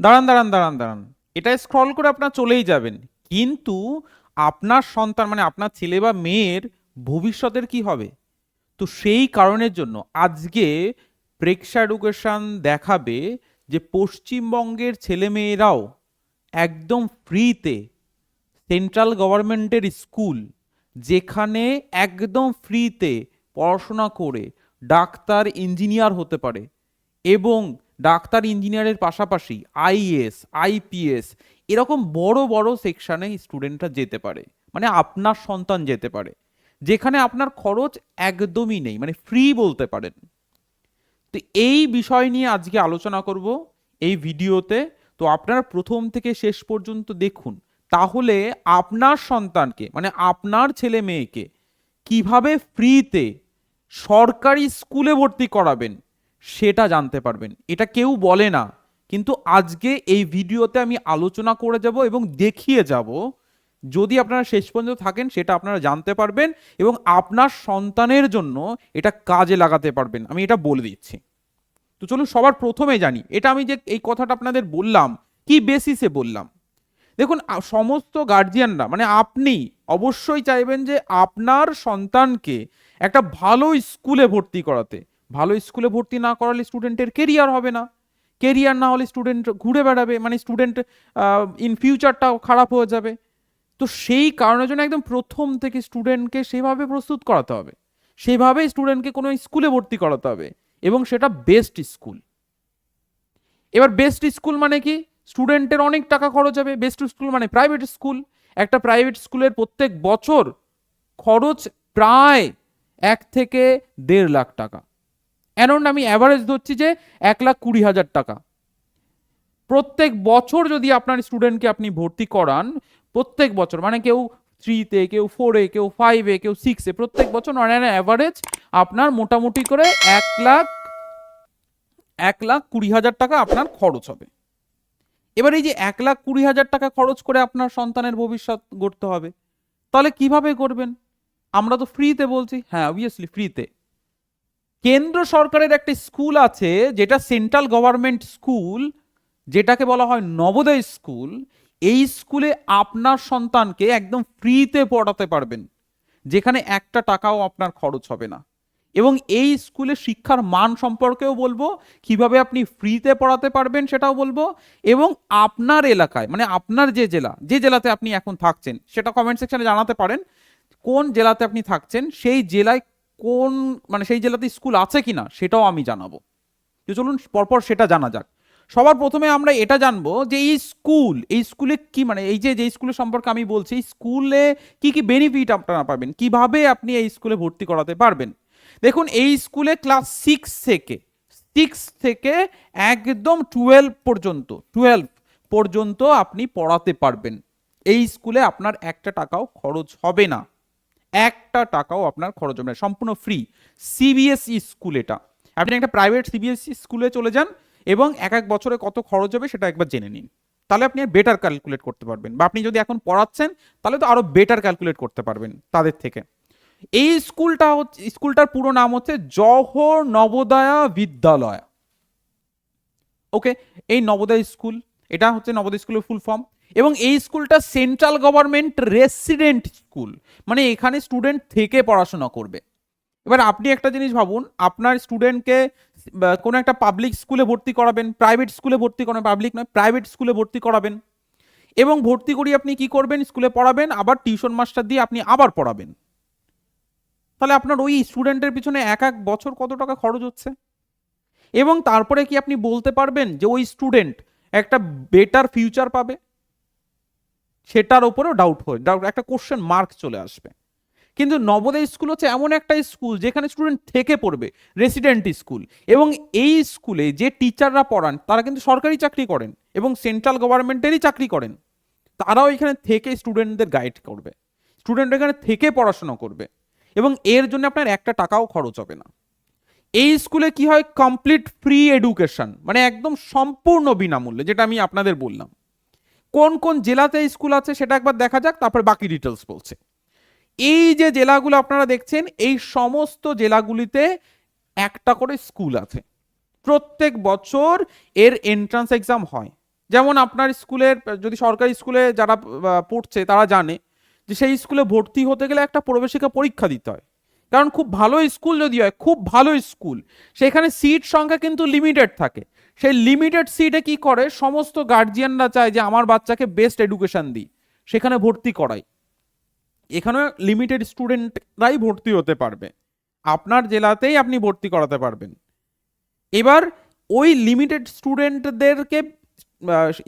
দাঁড়ান দাঁড়ান দাঁড়ান দাঁড়ান। এটা স্ক্রল করে আপনার চলেই যাবেন। কিন্তু আপনার সন্তান মানে আপনার ছেলে বা মেয়ের ভবিষ্যতের কি হবে? তো সেই কারণের জন্য আজকে প্রেক্ষা এডুকেশন দেখাবে যে পশ্চিমবঙ্গের ছেলে মেয়েরাও একদম ফ্রিতে সেন্ট্রাল গভর্নমেন্টের স্কুল যেখানে একদম ফ্রিতে পড়াশোনা করে ডাক্তার ইঞ্জিনিয়ার হতে পারে। এবং ডাক্তার ইঞ্জিনিয়ারের পাশাপাশি আইএস আইপিএস, এরকম বড় বড় সেকশানে স্টুডেন্টরা যেতে পারে। মানে আপনার সন্তান যেতে পারে। যেখানে আপনার খরচ একদমই নেই মানে ফ্রি বলতে পারেন। তো এই বিষয় নিয়ে আজকে আলোচনা করব এই ভিডিওতে। তো আপনারা প্রথম থেকে শেষ পর্যন্ত দেখুন। তাহলে আপনার সন্তানকে মানে আপনার ছেলে মেয়েকে কীভাবে ফ্রিতে সরকারি স্কুলে ভর্তি করাবেন? সেটা জানতে পারবেন। এটা কেউ বলে না। কিন্তু আজকে এই ভিডিওতে আমি আলোচনা করে যাব এবং দেখিয়ে যাব যদি আপনারা শেষ পর্যন্ত থাকেন সেটা আপনারা জানতে পারবেন এবং আপনার সন্তানের জন্য এটা কাজে লাগাতে পারবেন। আমি এটা বলে দিচ্ছি। তো চলুন সবার প্রথমে জানি। এটা আমি যে এই কথাটা আপনাদের বললাম, কি বেসিসে বললাম? দেখুন সমস্ত গার্জিয়ানরা মানে আপনি অবশ্যই চাইবেন যে আপনার সন্তানকে একটা ভালো স্কুলে ভর্তি করাতে। ভালো স্কুলে ভর্তি না করালে স্টুডেন্টের কেরিয়ার হবে না। কেরিয়ার না হলে স্টুডেন্ট ঘুরে বেড়াবে মানে স্টুডেন্ট ইন ফিউচারটাও খারাপ হয়ে যাবে। তো সেই কারণের জন্য একদম প্রথম থেকে স্টুডেন্টকে সেভাবে প্রস্তুত করাতে হবে। সেভাবে স্টুডেন্টকে কোনো স্কুলে ভর্তি করাতে হবে এবং সেটা বেস্ট স্কুল এবার বেস্ট স্কুল মানে কি? স্টুডেন্টের অনেক টাকা খরচ হবে। বেস্ট স্কুল মানে প্রাইভেট স্কুল একটা প্রাইভেট স্কুলের প্রত্যেক বছর খরচ প্রায় এক থেকে দেড় লাখ টাকা। অ্যারাউন্ড আমি অ্যাভারেজ ধরছি যে এক লাখ কুড়ি হাজার টাকা। প্রত্যেক বছর যদি আপনার স্টুডেন্টকে আপনি ভর্তি করান, প্রত্যেক বছর মানে কেউ থ্রিতে কেউ ফোরে কেউ ফাইভে কেউ সিক্সে প্রত্যেক বছর অন অ্যাভারেজ আপনার মোটামুটি করে এক লাখ এক লাখ কুড়ি হাজার টাকা আপনার খরচ হবে। এবার এই যে এক লাখ কুড়ি হাজার টাকা খরচ করে আপনার সন্তানের ভবিষ্যৎ গড়তে হবে, তাহলে কীভাবে করবেন আমরা তো ফ্রিতে বলছি। হ্যাঁ অবভিয়াসলি ফ্রিতে কেন্দ্র সরকারের একটা স্কুল আছে, যেটা সেন্ট্রাল গভর্নমেন্ট স্কুল, যেটাকে বলা হয় নবোদয় স্কুল। এই স্কুলে আপনার সন্তানকে একদম ফ্রিতে পড়াতে পারবেন, যেখানে একটা টাকাও আপনার খরচ হবে না। এবং এই স্কুলে শিক্ষার মান সম্পর্কেও বলব, কীভাবে আপনি ফ্রিতে পড়াতে পারবেন সেটাও বলব, এবং আপনার এলাকায় মানে আপনার যে জেলা, যে জেলাতে আপনি এখন থাকছেন, সেটা কমেন্ট সেকশনে জানাতে পারেন, কোন জেলাতে আপনি থাকছেন, সেই জেলায় কোন মানে সেই জেলাতে স্কুল আছে কিনা সেটাও আমি জানাব। তো চলুন পরপর সেটা জানা যাক। সবার প্রথমে আমরা এটা জানব যে এই স্কুল, এই স্কুলে কি মানে এই যে যে স্কুলের সম্পর্কে আমি বলছি স্কুলে কি কি বেনিফিট আপনারা পাবেন? কীভাবে আপনি এই স্কুলে ভর্তি করাতে পারবেন? দেখুন, এই স্কুলে ক্লাস সিক্স থেকে সিক্স থেকে একদম টুয়েলভ পর্যন্ত টুয়েলভ পর্যন্ত আপনি পড়াতে পারবেন। এই স্কুলে আপনার একটা টাকাও খরচ হবে না। একটা টাকাও আপনার খরচ হবে না, সম্পূর্ণ ফ্রি সিবিএসই স্কুল এটা। আপনি একটা প্রাইভেট সিবিএসই স্কুলে চলে যান এবং এক এক বছরে কত খরচ হবে সেটা একবার জেনে নিন। তাহলে আপনি বেটার ক্যালকুলেট করতে পারবেন বা আপনি যদি এখন পড়াচ্ছেন, তাহলে তো আরও বেটার ক্যালকুলেট করতে পারবেন তাদের থেকে। এই স্কুলটা হচ্ছে স্কুলটার পুরো নাম হচ্ছে জহর নবোদয়া বিদ্যালয়। ওকে এই নবোদয় স্কুল এটা হচ্ছে নবোদয় স্কুলের ফুল ফর্ম এবং এই স্কুলটা সেন্ট্রাল গভর্নমেন্ট রেসিডেন্ট স্কুল। মানে এখানে স্টুডেন্ট থেকে পড়াশোনা করবে। এবার আপনি একটা জিনিস ভাবুন, আপনার স্টুডেন্টকে কোনো একটা পাবলিক স্কুলে ভর্তি করাবেন, প্রাইভেট স্কুলে ভর্তি করাবেন, পাবলিক নয়, প্রাইভেট স্কুলে ভর্তি করাবেন। এবং ভর্তি করিয়ে আপনি কি করবেন? স্কুলে পড়াবেন, আবার টিউশন মাস্টার দিয়ে আপনি আবার পড়াবেন। তাহলে আপনার ওই স্টুডেন্টের পিছনে এক এক বছর কত টাকা খরচ হচ্ছে? এবং তারপরে কি আপনি বলতে পারবেন যে ওই স্টুডেন্ট একটা বেটার ফিউচার পাবে? সেটার ওপরেও ডাউট হয়। ডাউট একটা কোশ্চেন মার্ক চলে আসবে। কিন্তু নবোদয় স্কুল হচ্ছে এমন একটা স্কুল যেখানে স্টুডেন্ট থেকে পড়বে রেসিডেন্ট স্কুল এবং এই স্কুলে যে টিচাররা পড়ান, তারা কিন্তু সরকারি চাকরি করেন এবং সেন্ট্রাল গভর্নমেন্টেরই চাকরি করেন। তারাও এখানে থেকে স্টুডেন্টদের গাইড করবে। স্টুডেন্ট এখানে থেকে পড়াশোনা করবে। এবং এর জন্য আপনার একটা টাকাও খরচ হবে না। এই স্কুলে কি হয়? কমপ্লিট ফ্রি এডুকেশন মানে একদম সম্পূর্ণ বিনামূল্যে, যেটা আমি আপনাদের বললাম। কোন কোন জেলাতে স্কুল আছে সেটা একবার দেখা যাক, তারপর বাকি ডিটেলস বলছে। এই যে জেলাগুলো আপনারা দেখছেন, এই সমস্ত জেলাগুলিতে একটা করে স্কুল আছে। প্রত্যেক বছর এর এন্ট্রান্স এক্সাম হয়। যেমন আপনার স্কুলের, যদি সরকারি স্কুলে যারা পড়ছে তারা জানে যে সেই স্কুলে ভর্তি হতে গেলে একটা প্রবেশিকা পরীক্ষা দিতে হয়। কারণ খুব ভালো স্কুল যদি হয়, খুব ভালো স্কুল, সেখানে সিট সংখ্যা কিন্তু লিমিটেড থাকে। সেই লিমিটেড সিটে কি করে? সমস্ত গার্জিয়ানরা চায় যে আমার বাচ্চাকে বেস্ট এডুকেশন দিই। সেখানে ভর্তি করাই। এখানে লিমিটেড স্টুডেন্টরাই ভর্তি হতে পারবে। আপনার জেলাতেই আপনি ভর্তি করাতে পারবেন। এবার ওই লিমিটেড স্টুডেন্টদেরকে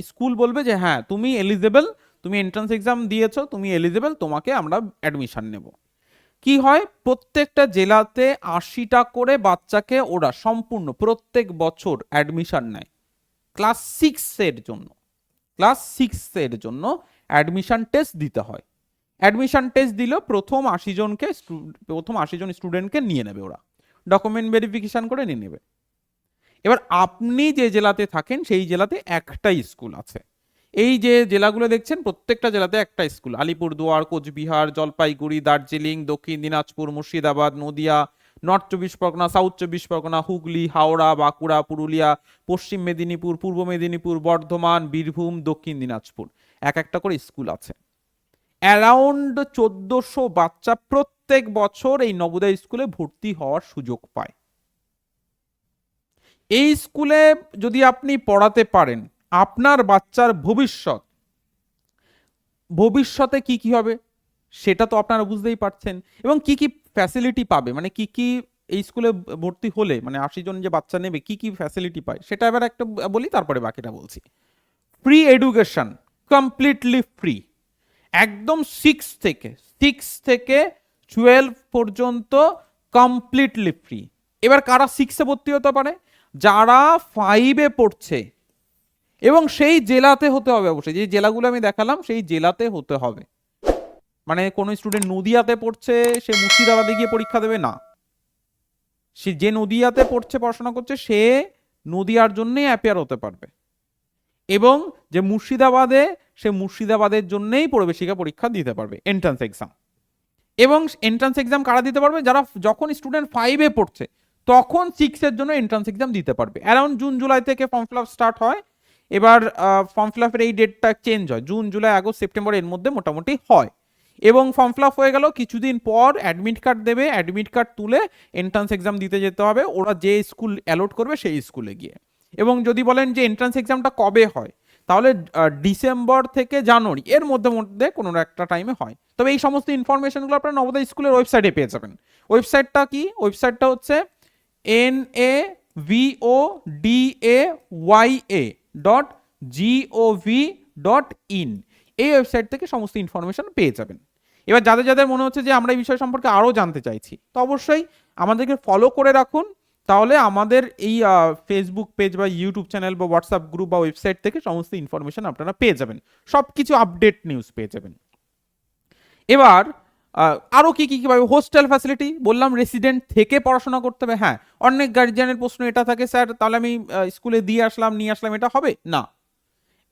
স্কুল বলবে যে হ্যাঁ তুমি এলিজেবল তুমি এন্ট্রান্স এক্সাম দিয়েছ, তুমি এলিজেবল তোমাকে আমরা অ্যাডমিশন নেব। কি হয়? প্রত্যেকটা জেলাতে আশিটা করে বাচ্চাকে ওরা সম্পূর্ণ প্রত্যেক বছর অ্যাডমিশন নেয়। ক্লাস সিক্সের জন্য। ক্লাস সিক্সের জন্য অ্যাডমিশন টেস্ট দিতে হয়। অ্যাডমিশন টেস্ট দিল, প্রথম আশি জনকে প্রথম আশি জন স্টুডেন্টকে নিয়ে নেবে ওরা। ডকুমেন্ট ভেরিফিকেশন করে নিয়ে নেবে। এবার আপনি যে জেলাতে থাকেন, সেই জেলাতে একটাই স্কুল আছে। এই যে জেলাগুলো দেখছেন, প্রত্যেকটা জেলাতে একটা স্কুল। আলিপুরদুয়ার, কোচবিহার, জলপাইগুড়ি, দার্জিলিং, দক্ষিণ দিনাজপুর, মুর্শিদাবাদ, নদিয়া, নর্থ চব্বিশ পরগনা, সাউথ চব্বিশ পরগনা, হুগলি, হাওড়া, বাঁকুড়া, পুরুলিয়া, পশ্চিম মেদিনীপুর, পূর্ব মেদিনীপুর, বর্ধমান, বীরভূম, দক্ষিণ দিনাজপুর। এক একটা করে স্কুল আছে। অ্যারাউন্ড চোদ্দশো বাচ্চা প্রত্যেক বছর এই নবোদয় স্কুলে ভর্তি হওয়ার সুযোগ পায়। এই স্কুলে যদি আপনি পড়াতে পারেন আপনার বাচ্চার ভবিষ্যৎ। ভবিষ্যতে কি কি হবে, সেটা তো আপনারা বুঝতেই পারছেন। এবং কি কি ফ্যাসিলিটি পাবে মানে কি কি এই স্কুলে ভর্তি হলে মানে আশি জন যে বাচ্চা নেবে, কি কি ফ্যাসিলিটি পায়, সেটা এবার একটা বলি, তারপরে বাকিটা বলছি। ফ্রি এডুকেশন কমপ্লিটলি ফ্রি একদম সিক্স থেকে সিক্স থেকে টুয়েলভ পর্যন্ত কমপ্লিটলি ফ্রি এবার কারা সিক্সে ভর্তি হতে পারে? যারা ফাইভে পড়ছে এবং সেই জেলাতে হতে হবে অবশ্যই। যে জেলাগুলো আমি দেখালাম, সেই জেলাতে হতে হবে। মানে কোনো স্টুডেন্ট নদিয়াতে পড়ছে, সে মুর্শিদাবাদে গিয়ে পরীক্ষা দেবে? না। সে যে নদিয়াতে পড়ছে, পড়াশোনা করছে, সে নদিয়ার জন্যই অ্যাপিয়ার হতে পারবে। এবং যে মুর্শিদাবাদে, সে মুর্শিদাবাদের জন্যেই প্রবেশিকা পরীক্ষা দিতে পারবে এন্ট্রান্স এক্সাম এবং এন্ট্রান্স এক্সাম কারা দিতে পারবে? যারা যখন স্টুডেন্ট ফাইভে পড়ছে, তখন সিক্সের জন্য এন্ট্রান্স এক্সাম দিতে পারবে। অ্যারাউন্ড জুন জুলাই থেকে ফর্ম ফিল আপ স্টার্ট হয়। এবার ফর্ম ফিল আপের এই ডেটটা চেঞ্জ হয়। জুন জুলাই আগস্ট সেপ্টেম্বর এর মধ্যে মোটামুটি হয়। এবং ফর্ম ফিল আপ হয়ে গেল কিছুদিন পর অ্যাডমিট কার্ড দেবে অ্যাডমিট কার্ড তুলে এন্ট্রান্স এক্সাম দিতে যেতে হবে। ওরা যে স্কুল অ্যালোট করবে সেই স্কুলে গিয়ে। এবং যদি বলেন যে এন্ট্রান্স এক্সামটা কবে হয়, তাহলে ডিসেম্বর থেকে জানুয়ারি এর মধ্যে মধ্যে কোনো একটা টাইমে হয়। তবে এই সমস্ত ইনফরমেশনগুলো আপনারা নবোদয় স্কুলের ওয়েবসাইটে পেয়ে যাবেন। ওয়েবসাইটটা কি? ওয়েবসাইটটা হচ্ছে N A V O D A Y A dot gov dot in এই ওয়েবসাইট থেকে সমস্ত ইনফরমেশন পেয়ে যাবেন। এবার যাদের যাদের মনে হচ্ছে যে আমরা এই বিষয় সম্পর্কে আরও জানতে চাইছি, তো অবশ্যই আমাদেরকে ফলো করে রাখুন। তাহলে আমাদের এই ফেসবুক পেজ বা ইউটিউব চ্যানেল বা হোয়াটসঅ্যাপ গ্রুপ বা ওয়েবসাইট থেকে সমস্ত ইনফরমেশন আপনারা পেয়ে যাবেন। সব কিছু আপডেট নিউজ পেয়ে যাবেন। এবার আহ, আরও কি কি কি পাবে হোস্টেল ফ্যাসিলিটি বললাম রেসিডেন্ট থেকে পড়াশোনা করতে হবে। হ্যাঁ অনেক গার্জিয়ানের প্রশ্ন এটা থাকে স্যার তাহলে আমি স্কুলে দিয়ে আসলাম নিয়ে আসলাম এটা হবে? না।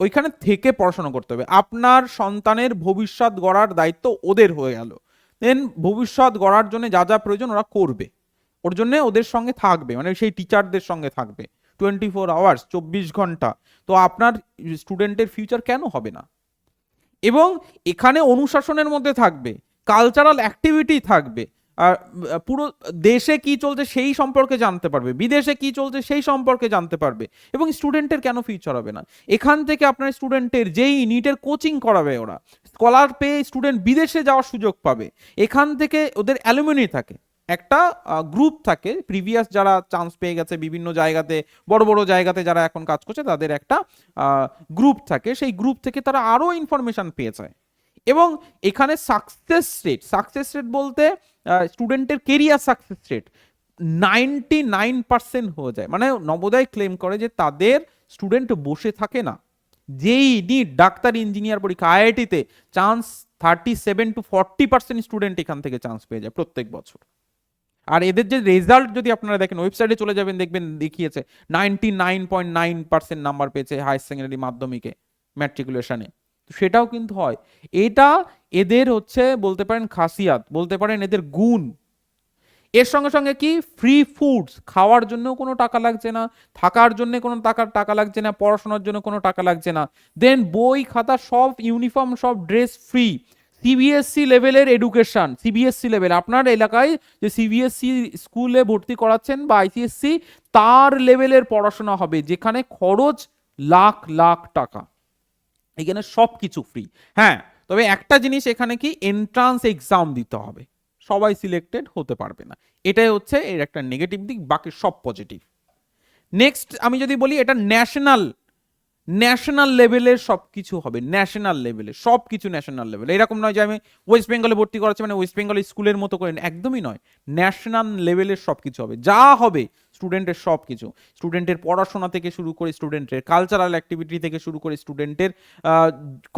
ওইখানে থেকে পড়াশোনা করতে হবে। আপনার সন্তানের ভবিষ্যৎ গড়ার দায়িত্ব ওদের হয়ে গেল। দেন ভবিষ্যৎ গড়ার জন্য যা যা প্রয়োজন ওরা করবে। ওর জন্য ওদের সঙ্গে থাকবে মানে সেই টিচারদের সঙ্গে থাকবে। টোয়েন্টি ফোর আওয়ার্স চব্বিশ ঘণ্টা। তো আপনার স্টুডেন্টের ফিউচার কেন হবে না? এবং এখানে অনুশাসনের মধ্যে থাকবে। কালচারাল অ্যাক্টিভিটি থাকবে। আর পুরো দেশে কি চলছে সেই সম্পর্কে জানতে পারবে, বিদেশে কি চলছে সেই সম্পর্কে জানতে পারবে এবং স্টুডেন্টের কেন ফিউচার হবে না? এখান থেকে আপনার স্টুডেন্টের যেই নিটের কোচিং করাবে ওরা স্কলার পেয়ে স্টুডেন্ট বিদেশে যাওয়ার সুযোগ পাবে। এখান থেকে ওদের অ্যালুমিনি থাকে। একটা গ্রুপ থাকে প্রিভিয়াস যারা চান্স পেয়ে গেছে বিভিন্ন জায়গাতে, বড় বড় জায়গাতে যারা এখন কাজ করছে, তাদের একটা গ্রুপ থাকে। সেই গ্রুপ থেকে তারা আরও ইনফরমেশন পেয়ে যায়। এবং এখানে সাকসেস রেট সাকসেস রেট বলতে স্টুডেন্টের career success rate ninety nine percent হয়ে যায়। মানে নবোদয় ক্লেম করে যে তাদের স্টুডেন্ট বসে থাকে না। যেই নিট ডাক্তার ইঞ্জিনিয়ার পরীক্ষা আইআইটিতে chance thirty seven to forty percent student এখান থেকে চান্স পেয়ে যায় প্রত্যেক বছর। আর এদের যে রেজাল্ট যদি আপনারা দেখেন ওয়েবসাইটে চলে যাবেন, দেখবেন দেখিয়েছে ninety nine point nine percent number পেয়েছে হায়ার সেকেন্ডারি মাধ্যমিকে ম্যাট্রিকুলেশনে সেটাও কিন্তু হয়। এটা এদের হচ্ছে বলতে পারেন খাসিয়াত, বলতে পারেন এদের গুণ। এর সঙ্গে সঙ্গে কি? ফ্রি ফুডস খাওয়ার জন্য কোনো টাকা লাগছে না, থাকার জন্য কোনো টাকা টাকা লাগছে না, পড়াশোনার জন্য কোনো টাকা লাগছে না। দেন বই, খাতা সব ইউনিফর্ম সব ড্রেস ফ্রি সিবিএসসি লেভেলের এডুকেশন সিবিএসসি লেভেল আপনার এলাকায় যে সিবিএসসি স্কুলে ভর্তি করাচ্ছেন বা আইসিএসসি তার লেভেলের পড়াশোনা হবে, যেখানে খরচ লাখ লাখ টাকা। এখানে সব কিছু ফ্রি হ্যাঁ তবে একটা জিনিস এখানে কি? এন্ট্রান্স এক্সাম দিতে হবে। সবাই সিলেক্টেড হতে পারবে না। এটাই হচ্ছে এর একটা নেগেটিভ দিক, বাকি সব পজিটিভ নেক্সট আমি যদি বলি, এটা ন্যাশনাল ন্যাশনাল লেভেলের সব কিছু হবে। ন্যাশনাল লেভেলে সব কিছু ন্যাশনাল লেভেলে এরকম নয় যে আমি ওয়েস্ট বেঙ্গলে ভর্তি করাচ্ছি মানে ওয়েস্ট বেঙ্গল স্কুলের মতো করে একদমই নয়। ন্যাশনাল লেভেলের সব কিছু হবে। যা হবে স্টুডেন্টের সব কিছু স্টুডেন্টের পড়াশোনা থেকে শুরু করে স্টুডেন্টের কালচারাল অ্যাক্টিভিটি থেকে শুরু করে স্টুডেন্টের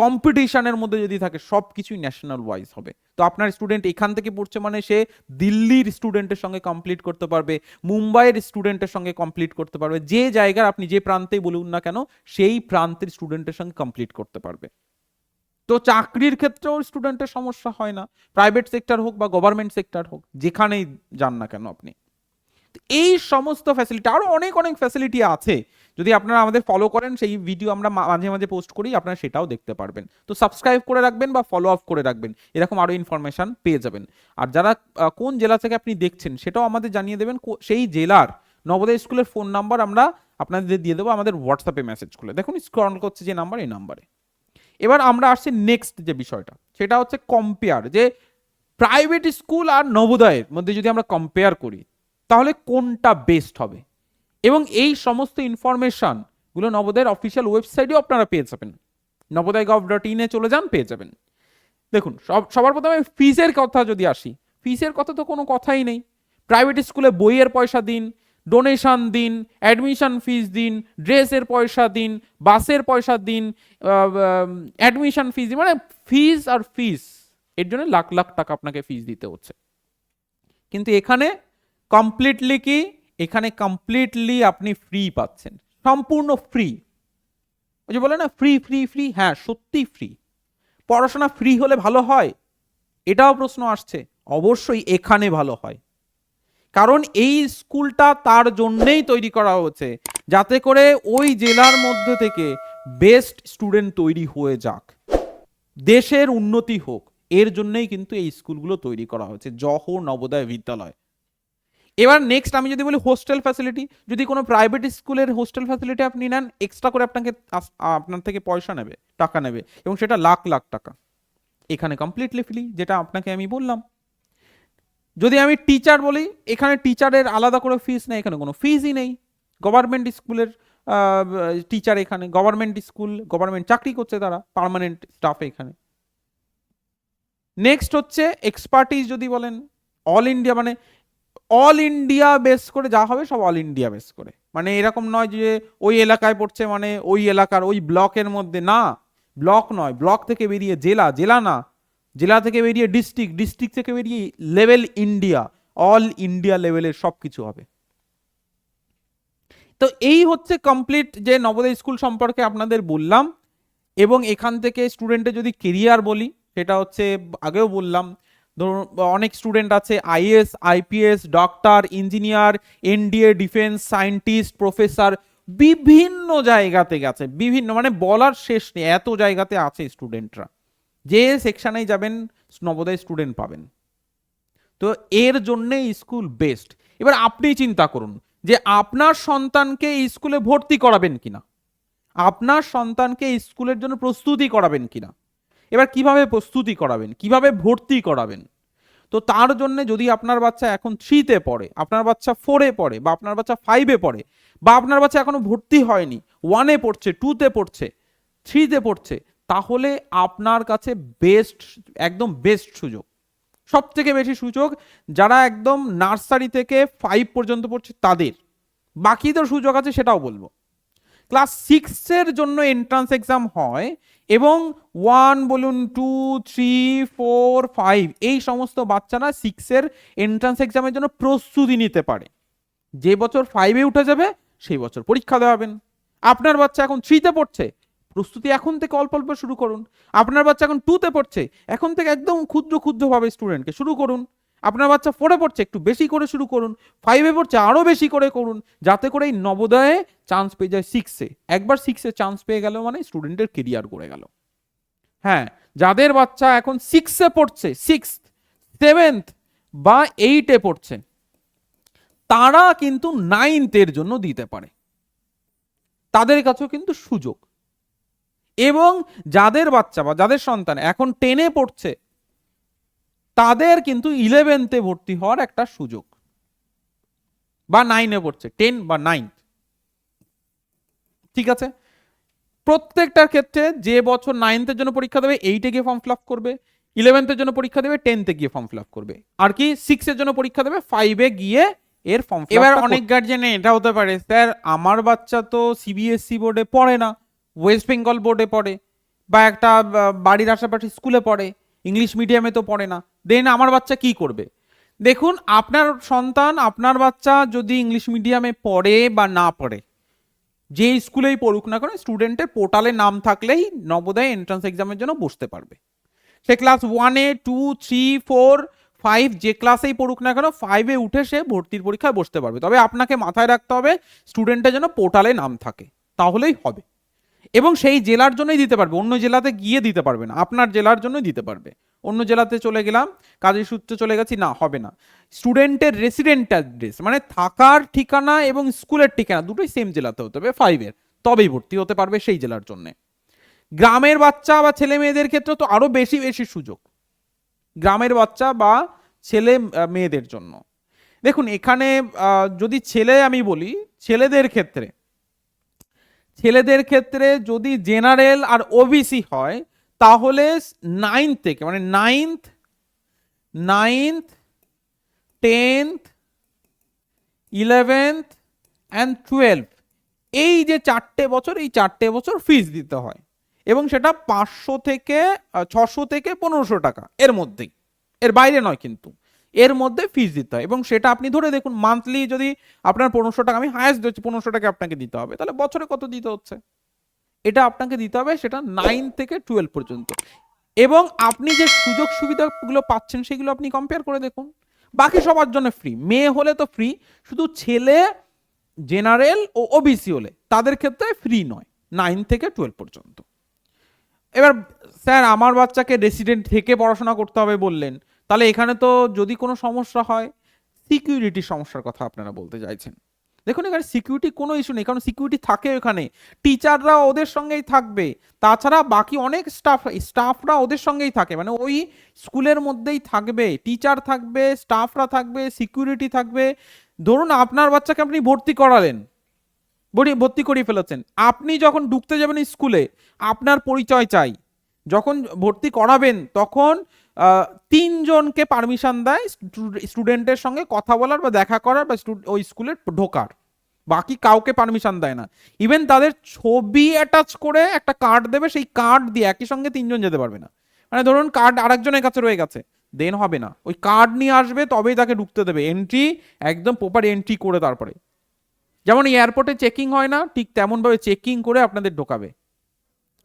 কম্পিটিশনের মধ্যে যদি থাকে সব কিছুই ন্যাশনাল ওয়াইজ হবে। তো আপনার স্টুডেন্ট এখান থেকে পড়ছে মানে সে দিল্লির স্টুডেন্টের সঙ্গে কমপ্লিট করতে পারবে, মুম্বাইয়ের স্টুডেন্টের সঙ্গে কমপ্লিট করতে পারবে, যে জায়গার আপনি যে প্রান্তেই বলুন না কেন, সেই প্রান্তের স্টুডেন্টের সঙ্গে কমপ্লিট করতে পারবে। তো চাকরির ক্ষেত্রেও স্টুডেন্টের সমস্যা হয় না। প্রাইভেট সেক্টর হোক বা গভর্নমেন্ট সেক্টর হোক, যেখানেই যান না কেন আপনি। এই সমস্ত ফ্যাসিলিটি আরও অনেক অনেক ফ্যাসিলিটি আছে। যদি আপনারা আমাদের ফলো করেন, সেই ভিডিও আমরা মাঝে মাঝে পোস্ট করি, আপনারা সেটাও দেখতে পারবেন। তো সাবস্ক্রাইব করে রাখবেন বা ফলো আপ করে রাখবেন। এরকম আরও ইনফরমেশন পেয়ে যাবেন। আর যারা কোন জেলা থেকে আপনি দেখছেন, সেটাও আমাদের জানিয়ে দেবেন। সেই জেলার নবোদয় স্কুলের ফোন নাম্বার আমরা আপনাদের দিয়ে দেবো আমাদের হোয়াটসঅ্যাপে মেসেজ করে। দেখুন স্ক্রল করছে যে নাম্বার এই নাম্বারে এবার আমরা আসছি নেক্সট যে বিষয়টা, সেটা হচ্ছে কম্পেয়ার যে প্রাইভেট স্কুল আর নবোদয়ের মধ্যে যদি আমরা কম্পেয়ার করি তাহলে কোনটা বেস্ট হবে? এবং এই সমস্ত ইনফরমেশনগুলো নবোদয়ের অফিসিয়াল ওয়েবসাইটেও আপনারা পেয়ে যাবেন। নবোদয় গভ ডট ইনে চলে যান, পেয়ে যাবেন। দেখুন, সব সবার প্রথমে ফিজের কথা যদি আসি ফিজের কথা তো কোনো কথাই নেই। প্রাইভেট স্কুলে বইয়ের পয়সা দিন ডোনেশন দিন অ্যাডমিশন ফিস দিন ড্রেসের পয়সা দিন বাসের পয়সা দিন অ্যাডমিশন ফিস দিন মানে ফিস আর ফিস এর জন্য লাখ লাখ টাকা আপনাকে ফিস দিতে হচ্ছে। কিন্তু এখানে কমপ্লিটলি কি? এখানে কমপ্লিটলি আপনি ফ্রি পাচ্ছেন। সম্পূর্ণ ফ্রি ওই যে বলে না ফ্রি ফ্রি ফ্রি হ্যাঁ সত্যি ফ্রি পড়াশোনা ফ্রি হলে ভালো হয়? এটাও প্রশ্ন আসছে। অবশ্যই এখানে ভালো হয়। কারণ এই স্কুলটা তার জন্যেই তৈরি করা হয়েছে, যাতে করে ওই জেলার মধ্যে থেকে বেস্ট স্টুডেন্ট তৈরি হয়ে যাক। দেশের উন্নতি হোক, এর জন্যই কিন্তু এই স্কুলগুলো তৈরি করা হয়েছে, জহর নবোদয় বিদ্যালয়। এবার নেক্সট আমি যদি বলি হোস্টেল ফ্যাসিলিটি যদি কোনো প্রাইভেট স্কুলের হোস্টেল ফ্যাসিলিটি আপনি নেন এক্সট্রা করে আপনাকে আপনার থেকে পয়সা নেবে, টাকা নেবে এবং সেটা লাখ লাখ টাকা। এখানে কমপ্লিটলি ফ্রি যেটা আপনাকে আমি বললাম। যদি আমি টিচার বলি, এখানে টিচারের আলাদা করে ফিস নেই, এখানে কোনো ফিজই নেই। গভর্নমেন্ট স্কুলের টিচার এখানে গভর্নমেন্ট স্কুল গভর্নমেন্ট চাকরি করছে তারা পার্মানেন্ট স্টাফ এখানে। নেক্সট হচ্ছে এক্সপার্টিস যদি বলেন অল ইন্ডিয়া মানে অল ইন্ডিয়া বেস করে যা হবে সব অল ইন্ডিয়া বেস করে। মানে এরকম নয় যে ওই এলাকায় পড়ছে মানে ওই এলাকার ওই ব্লকের মধ্যে, না। ব্লক নয়, ব্লক থেকে বেরিয়ে জেলা জেলা না। জেলা থেকে বেরিয়ে ডিস্ট্রিক্ট ডিস্ট্রিক্ট থেকে বেরিয়ে লেভেল ইন্ডিয়া অল ইন্ডিয়া লেভেলের সব কিছু হবে। তো এই হচ্ছে কমপ্লিট যে নবোদয় স্কুল সম্পর্কে আপনাদের বললাম, এবং এখান থেকে স্টুডেন্টের যদি কেরিয়ার বলি, সেটা হচ্ছে আগেও বললাম ধরুন, অনেক স্টুডেন্ট আছে IAS IPS doctor engineer NDA defence scientist professor বিভিন্ন জায়গাতে গেছে, বিভিন্ন মানে বলার শেষ নেই, এত জায়গাতে আছে স্টুডেন্টরা যে সেকশনেই যাবেন, নবোদয় স্টুডেন্ট পাবেন। তো এর জন্যে স্কুল বেস্ট এবার আপনি চিন্তা করুন যে আপনার সন্তানকে স্কুলে ভর্তি করাবেন কিনা? আপনার সন্তানকে স্কুলের জন্য প্রস্তুতি করাবেন কিনা? এবার কীভাবে প্রস্তুতি করাবেন? কীভাবে ভর্তি করাবেন? তো তার জন্য যদি আপনার বাচ্চা এখন থ্রিতে পড়ে, আপনার বাচ্চা ফোরে পড়ে, বা আপনার বাচ্চা ফাইভে পড়ে, বা আপনার বাচ্চা এখনও ভর্তি হয়নি ওয়ানে পড়ছে টুতে পড়ছে থ্রিতে পড়ছে, তাহলে আপনার কাছে বেস্ট একদম বেস্ট সুযোগ। সব থেকে বেশি সুযোগ যারা একদম নার্সারি থেকে ফাইভ পর্যন্ত পড়ছে, তাদের। বাকি তো সুযোগ আছে সেটাও বলব। ক্লাস সিক্সের জন্য এন্ট্রান্স এক্সাম হয় এবং ওয়ান বলুন টু থ্রি ফোর ফাইভ এই সমস্ত বাচ্চারা সিক্সের এন্ট্রান্স এক্সামের জন্য প্রস্তুতি নিতে পারে। যে বছর ফাইভে উঠে যাবে, সেই বছর পরীক্ষা দেওয়াবেন আপনার বাচ্চা এখন থ্রিতে পড়ছে, প্রস্তুতি এখন থেকে অল্প অল্প শুরু করুন। আপনার বাচ্চা এখন টুতে পড়ছে, এখন থেকে একদম ক্ষুদ্র ক্ষুদ্রভাবে স্টুডেন্টকে শুরু করুন। আপনার বাচ্চা ফোরে পড়ছে, একটু বেশি করে শুরু করুন। ফাইভে পড়ছে আরও বেশি করে করুন, যাতে করে এই নবোদয়ে চান্স পেয়ে যায় সিক্সে একবার সিক্সে চান্স পেয়ে গেল মানে স্টুডেন্টের কেরিয়ার করে গেল। হ্যাঁ যাদের বাচ্চা এখন সিক্সে পড়ছে সিক্স সেভেন্থ বা এইটে পড়ছে, তারা কিন্তু নাইনথের জন্য দিতে পারে। তাদের কাছেও কিন্তু সুযোগ। এবং যাদের বাচ্চা বা যাদের সন্তান এখন টেনে পড়ছে তাদের কিন্তু ইলেভেন্থে ভর্তি হওয়ার একটা সুযোগ। বা নাইনে পড়ছে টেন বা নাইন ঠিক আছে? প্রত্যেকটার ক্ষেত্রে যে বছর নাইনথের জন্য পরীক্ষা দেবে এইটে গিয়ে ফর্ম ফিল আপ করবে। ইলেভেন্থের জন্য পরীক্ষা দেবে টেনথে গিয়ে ফর্ম ফিল আপ করবে। আর কি সিক্সের জন্য পরীক্ষা দেবে ফাইভে গিয়ে এর ফর্ম এবার অনেক গার্জেনে এটা হতে পারে স্যার আমার বাচ্চা তো সিবিএসসি বোর্ডে পড়ে না ওয়েস্ট বেঙ্গল বোর্ডে পড়ে বা একটা বাড়ির আশেপাশে স্কুলে পড়ে। ইংলিশ মিডিয়ামে তো পড়ে না। দেন আমার বাচ্চা কি করবে? দেখুন, আপনার সন্তান, আপনার বাচ্চা যদি ইংলিশ মিডিয়ামে পড়ে বা না পড়ে, যে স্কুলেই পড়ুক না কেন, স্টুডেন্টের পোর্টালে নাম থাকলেই নবোদয় এন্ট্রান্স এক্সামের জন্য বসতে পারবে। সে ক্লাস ওয়ানে টু থ্রি ফোর ফাইভ যে ক্লাসেই পড়ুক না কেন ফাইভে উঠে সে ভর্তির পরীক্ষায় বসতে পারবে। তবে আপনাকে মাথায় রাখতে হবে, স্টুডেন্টের যেন পোর্টালে নাম থাকে, তাহলেই হবে। এবং সেই জেলার জন্যই দিতে পারবে, অন্য জেলাতে গিয়ে দিতে পারবে না, আপনার জেলার জন্যই দিতে পারবে। অন্য জেলাতে চলে গেলাম, কাজের সূত্রে চলে গেছি, না, হবে না। স্টুডেন্টের রেসিডেন্ট অ্যাড্রেস মানে থাকার ঠিকানা এবং স্কুলের ঠিকানা, দুটোই সেম জেলাতে হতে হবে ফাইভের তবেই ভর্তি হতে পারবে সেই জেলার জন্য। গ্রামের বাচ্চা বা ছেলে মেয়েদের ক্ষেত্রে তো আরও বেশি বেশি সুযোগ। গ্রামের বাচ্চা বা ছেলে মেয়েদের জন্য। দেখুন, এখানে যদি ছেলে আমি বলি, ছেলেদের ক্ষেত্রে ছেলেদের ক্ষেত্রে যদি জেনারেল আর ওবিসি হয়, তাহলে নাইন্থ থেকে মানে ninth ninth tenth eleventh and twelve এই যে চারটে বছর, এই চারটে বছর ফিস দিতে হয়। এবং সেটা পাঁচশো থেকে ছশো থেকে পনেরোশো টাকা, এর মধ্যেই। এর বাইরে নয় কিন্তু। এর মধ্যে ফিস দিতে হয়। এবং সেটা আপনি ধরে দেখুন মান্থলি যদি আপনার পনেরোশো টাকা, আমি হায়েস্ট দিচ্ছি, পনেরোশো টাকা আপনাকে দিতে হবে। তাহলে বছরে কত দিতে হচ্ছে? এটা আপনাকে দিতে হবে সেটা নাইন থেকে টুয়েলভ পর্যন্ত। এবং আপনি যে সুযোগ সুবিধাগুলো পাচ্ছেন, সেগুলো আপনি কম্পেয়ার করে দেখুন। বাকি সবার জন্য ফ্রি মেয়ে হলে তো ফ্রি শুধু ছেলে জেনারেল ও ওবিসি হলে। তাদের ক্ষেত্রে ফ্রি নয় নাইন থেকে টুয়েলভ পর্যন্ত। এবার, স্যার, আমার বাচ্চাকে রেসিডেন্ট থেকে পড়াশোনা করতে হবে বললেন। তাহলে এখানে তো যদি কোনো সমস্যা হয় সিকিউরিটির সমস্যার কথা আপনারা বলতে চাইছেন। দেখুন, এখানে সিকিউরিটি কোনো ইস্যু নেই, কারণ সিকিউরিটি থাকে এখানে। টিচাররা ওদের সঙ্গেই থাকবে, তাছাড়া বাকি অনেক স্টাফ স্টাফরা ওদের সঙ্গেই থাকে। মানে ওই স্কুলের মধ্যেই থাকবে টিচার থাকবে স্টাফরা থাকবে সিকিউরিটি থাকবে। ধরুন, আপনার বাচ্চাকে আপনি ভর্তি করালেন ভর্তি করিয়ে ফেলেছেন। আপনি যখন ঢুকতে যাবেন স্কুলে, আপনার পরিচয় চাই। যখন ভর্তি করাবেন, তখন তিনজনকে পারমিশন দেয় স্টুডেন্টের সঙ্গে কথা বলার বা দেখা করার বা ওই স্কুলে ঢোকার। বাকি কাউকে পারমিশন দেয় না। ইভেন তাদের ছবি অ্যাটাচ করে একটা কার্ড দেবে, সেই কার্ড দিয়ে একই সঙ্গে তিনজন যেতে পারবে না। মানে ধরুন কার্ড আরেকজনের কাছে রয়ে গেছে দেন হবে না। ওই কার্ড নিয়ে আসবে, তবেই তাকে ঢুকতে দেবে। এন্ট্রি একদম প্রপার এন্ট্রি করে তারপরে। যেমন এয়ারপোর্টে চেকিং হয় না, ঠিক তেমনভাবে চেকিং করে আপনাদের ঢোকাবে।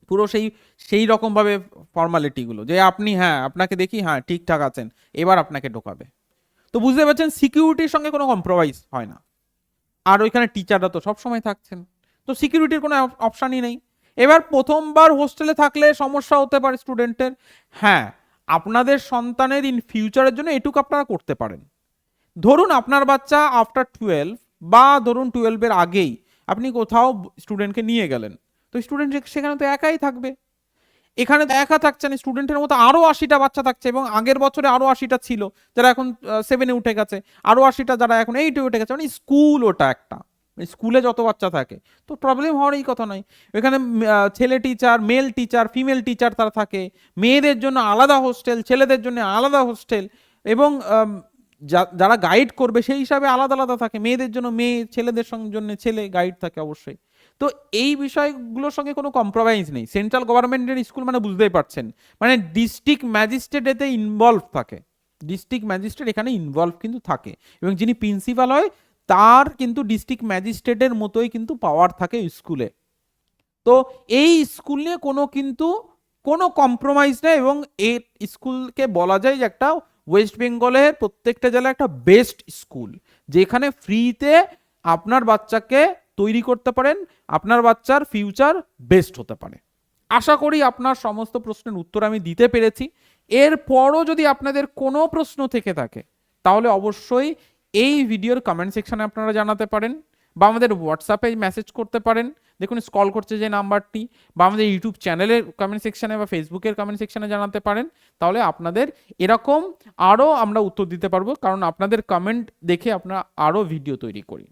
পুরো সেই সেই রকমভাবে ফর্মালিটিগুলো যে আপনি হ্যাঁ আপনাকে দেখি হ্যাঁ ঠিকঠাক আছেন, এবার আপনাকে ঢোকাবে। তো বুঝতে পারছেন সিকিউরিটির সঙ্গে কোনো কম্প্রোমাইজ হয় না। আর ওইখানে টিচাররা তো সবসময় থাকছেন। তো সিকিউরিটির কোনো অপশানই নেই। এবার প্রথমবার হোস্টেলে থাকলে সমস্যা হতে পারে স্টুডেন্টের হ্যাঁ আপনাদের সন্তানের ইন ফিউচারের জন্য এটুকু আপনারা করতে পারেন। ধরুন আপনার বাচ্চা আফটার টুয়েলভ বা ধরুন টুয়েলভের আগেই আপনি কোথাও স্টুডেন্টকে নিয়ে গেলেন। তো স্টুডেন্ট সেখানে তো একাই থাকবে। এখানে তো একা থাকছে না স্টুডেন্টের মতো আরও আশিটা বাচ্চা থাকছে এবং আগের বছরে আরও আশিটা ছিল, যারা এখন সেভেনে উঠে গেছে। আরও আশিটা যারা এখন এইটে উঠে গেছে মানে স্কুল ওটা একটা। মানে স্কুলে যত বাচ্চা থাকে। তো প্রবলেম হওয়ার এই কথা নয়। এখানে ছেলে teacher male teacher female teacher তারা থাকে। মেয়েদের জন্য আলাদা হোস্টেল ছেলেদের জন্য আলাদা হোস্টেল এবং যারা গাইড করবে সেই হিসাবে আলাদা আলাদা থাকে। মেয়েদের জন্য মেয়ে, ছেলেদের সঙ্গে জন্য ছেলে গাইড থাকে অবশ্যই। তো এই বিষয়গুলোর সঙ্গে কোনো কম্প্রোমাইজ নেই। সেন্ট্রাল গভর্নমেন্টের স্কুল মানে বুঝতেই পারছেন। মানে ডিস্ট্রিক্ট ম্যাজিস্ট্রেট এতে ইনভলভ থাকে। ডিস্ট্রিক্ট ম্যাজিস্ট্রেট এখানে ইনভলভ কিন্তু থাকে। এবং যিনি প্রিন্সিপাল হয়, তার কিন্তু ডিস্ট্রিক্ট ম্যাজিস্ট্রেটের মতোই কিন্তু পাওয়ার থাকে স্কুলে তো এই স্কুল নিয়ে কোনো কিন্তু কোনো কম্প্রোমাইজ নেই এবং এই স্কুলকে বলা যায় যে একটা ওয়েস্ট বেঙ্গলের প্রত্যেকটা জেলায় একটা বেস্ট স্কুল যেখানে ফ্রিতে আপনার বাচ্চাকে তৈরি করতে পারেন, আপনার বাচ্চার ফিউচার বেস্ট হতে পারে। আশা করি আপনার সমস্ত প্রশ্নের উত্তর আমি দিতে পেরেছি। এরপরও যদি আপনাদের কোনো প্রশ্ন থেকে থাকে, তাহলে অবশ্যই এই ভিডিওর কমেন্ট সেকশানে আপনারা জানাতে পারেন বা আমাদের হোয়াটসঅ্যাপে মেসেজ করতে পারেন। দেখুন স্কল করছে যে নাম্বারটি, বা আমাদের ইউটিউব চ্যানেলের কমেন্ট সেকশনে বা ফেসবুকের কমেন্ট সেকশানে জানাতে পারেন। তাহলে আপনাদের এরকম আরও আমরা উত্তর দিতে পারব, কারণ আপনাদের কমেন্ট দেখে আমরা আরও ভিডিও তৈরি করি।